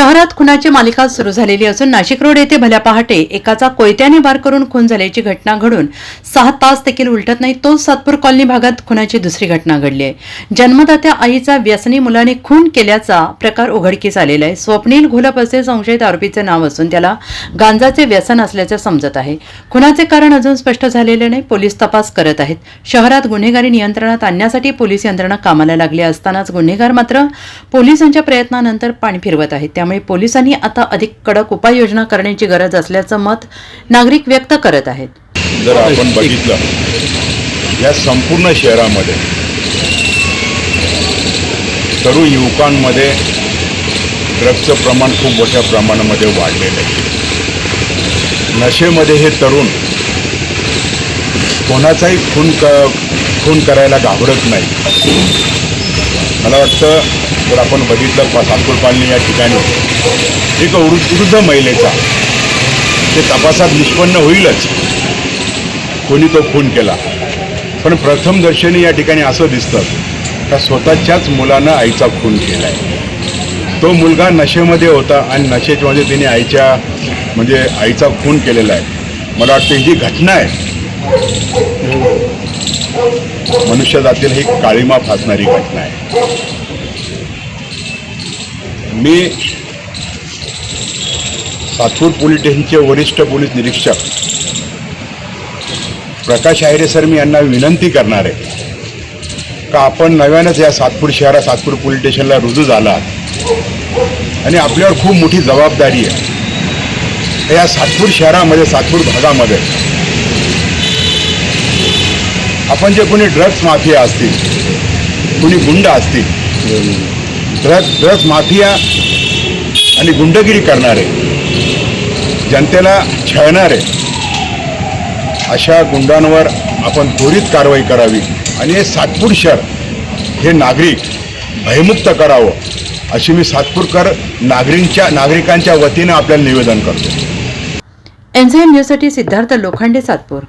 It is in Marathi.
शहरात खुनाची मालिका सुरू झालेली असून नाशिक रोड येथे भल्या पहाटे एकाचा कोयत्याने वार करून खून झाल्याची घटना घडून सहा तास देखील उलटत नाही. तोच सातपूर कॉलनी भागात खुनाची दुसरी घटना घडली आहे. जन्मदात्या आईचा व्यसनी मुलाने खून केल्याचा प्रकार उघडकीस आलेला आहे. स्वप्नील घोलप असे संशयित आरोपीचे नाव असून त्याला गांजाचे व्यसन असल्याचे समजत आहे. खुनाचे कारण अजून स्पष्ट झालेले नाही. पोलीस तपास करत आहेत. शहरात गुन्हेगारी नियंत्रणात आणण्यासाठी पोलीस यंत्रणा कामाला लागली असतानाच गुन्हेगार मात्र पोलिसांच्या प्रयत्नानंतर पाणी फिरवत आहेत. त्यामुळे पोलिसांनी आता अधिक कडक उपाययोजना करण्याची गरज असल्याचं मत नागरिक व्यक्त करत आहेत. जर आपण बघितलं या संपूर्ण शहरामध्ये तरुण युवकांमध्ये ड्रग्जचं प्रमाण खूप मोठ्या प्रमाणामध्ये वाढलेलं आहे. नशेमध्ये हे तरुण कोणाचाही खून क खून करायला घाबरत नाही. मला वाटतं जर आपण बघितलं पा- सातपूर कॉलनी या ठिकाणी एक वृद्ध महिलेचा ते तपासात निष्पन्न होईलच कोणी तो खून केला. पण प्रथम दर्शनी या ठिकाणी असं दिसतं का स्वतःच्याच मुलानं आईचा खून केला आहे तो मुलगा नशेमध्ये होता आणि नशेमध्ये तिने आईच्या म्हणजे आईचा खून केलेला आहे. मला वाटतं ही जी घटना आहे मनुष्य जातील ही काळीमा फासणारी घटना आहे. मी सातपूर पोलीस स्टेशनचे वरिष्ठ पोलीस निरीक्षक प्रकाश आहिरे सर मी यांना विनंती करणार आहे का आपण नव्यानंच या सातपूर शहरात सातपूर पोलीस स्टेशनला रुजू झाला आणि आपल्यावर खूप मोठी जबाबदारी आहे. या सातपूर शहरामध्ये सातपूर भागामध्ये आपण जे कोणी ड्रग्स माफिया असतील कोणी गुंड असतील ड्रग्स ड्रग्स माफिया आणि गुंडगिरी करणारे जनतेला छळणारे अशा गुंडांवर आपण त्वरित कारवाई करावी आणि हे सातपूर शहर हे नागरिक भयमुक्त करावं अशी मी सातपूरकर नागरिकांच्या नागरिकांच्या वतीनं आपल्याला निवेदन करतो. एनझाईम न्यूजसाठी सिद्धार्थ लोखंडे सातपूर.